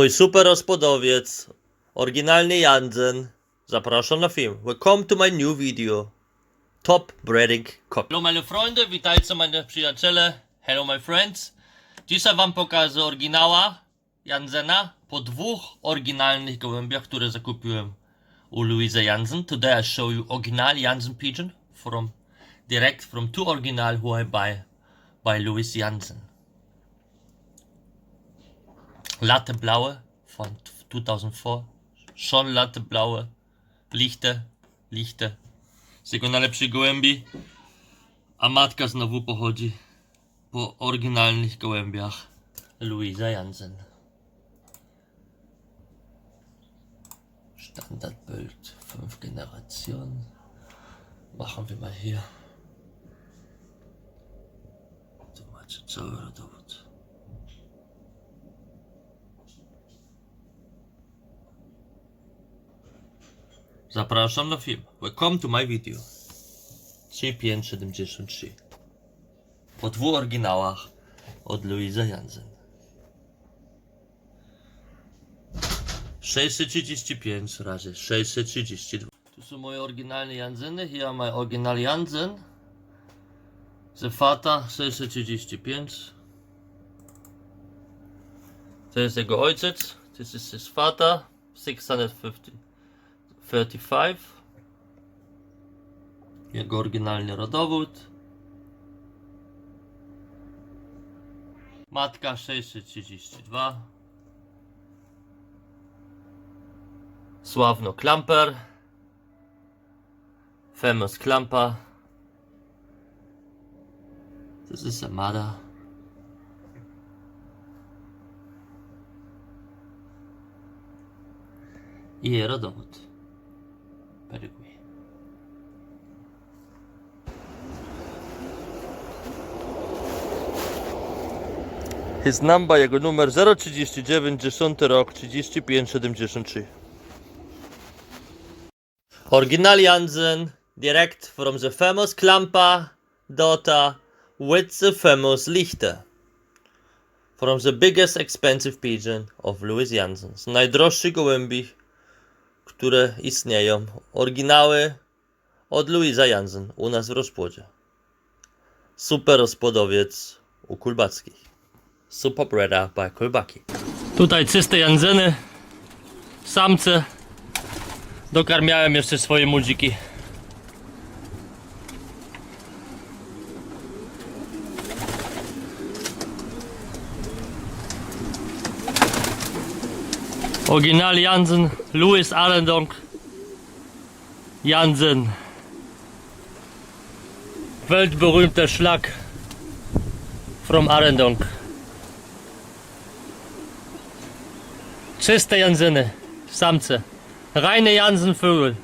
Mój super rozpodowiec, oryginalny Jansen, zapraszam na film. Welcome to my new video. Top breading cock. Hello meine Freunde, witajcie meine przyjaciele. Hello my friends. Dzisiaj wam pokażę oryginała Jansena po dwóch oryginalnych gołębiach, które zakupiłem u Louisa Jansen. Today I show you original Jansen pigeon from direct from two original who I buy by Louis Jansen. Latte blaue von 2004. Schon latte blaue. Lichte, lichte. Jego najlepszych gołębi. A matka znowu pochodzi po oryginalnych gołębiach Louisa Jansen. Standardbild, 5 Generationen. Machen wir mal hier. Zobaczcie, cały rodowód. Zapraszam na film. Welcome to my video. 3573. Po dwóch oryginałach od Louisa Jansen. 635 razy 632. Tu są moje oryginalne Janseny. Hier my oryginal Jansen. The Vater 635. To jest jego ojciec. This is his father. 650. 35. Jego oryginalny rodowód. Matka 632. Sławno Klamper. Famous Klamper. Das ist Amada. I rodowód. Paraguay. His number, jego numer 039 10 rok 3573. Original Jansen, direct from the famous Klampa daughter with the famous Lichter. From the biggest expensive pigeon of Louis Jansen. Z najdroższych gołębi, które istnieją. Oryginały od Louisa Jansen u nas w rozpłodzie. Super rozpłodowiec u Kulbackich. Super Breda by Kulbaki. Tutaj czyste Janseny, samce. Dokarmiałem jeszcze swoje młodziki. Original Jansen, Louis Arendonk, Jansen. Weltberühmter Schlag from Arendonk. Czyste Janseny, Samce. Reine Jansenvögel.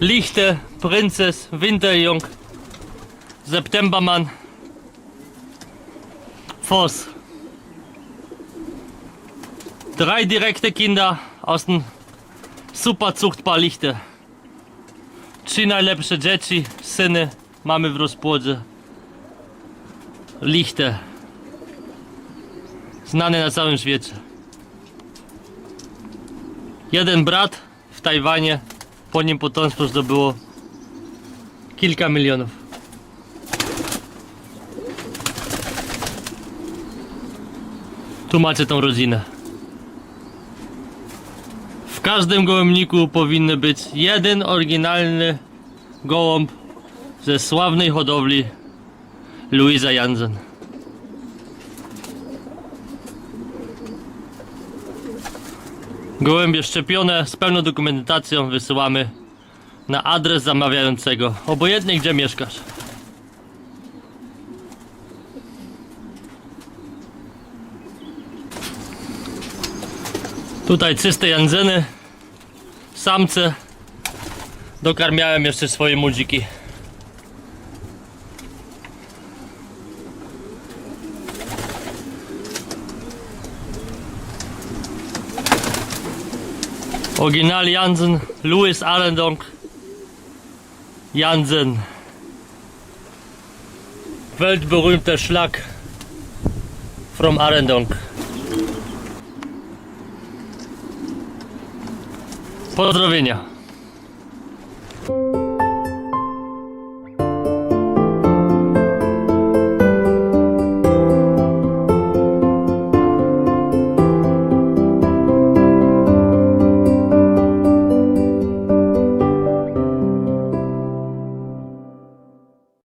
Lichte, Prinzess, Winterjung, Septembermann, Voss. Drei direkte Kinder aus dem Superzuchtpaar Lichte. Trzy najlepsze dzieci, syny mamy w rozpłodzie. Lichte. Znane na całym świecie. Jeden brat w Tajwanie, po nim potomstwo zdobyło kilka milionów. Tu macie tą rodzinę. Każdym gołębniku powinny być jeden oryginalny gołąb ze sławnej hodowli Louisa Jansen. Gołębie szczepione z pełną dokumentacją wysyłamy na adres zamawiającego, obojętnie gdzie mieszkasz. Tutaj czyste Janseny, samce. Dokarmiałem jeszcze swoje młodziki. Original Jansen, Louis Arendonk, Jansen. Weltberühmter Schlag from Arendonk. Pozdrowienia.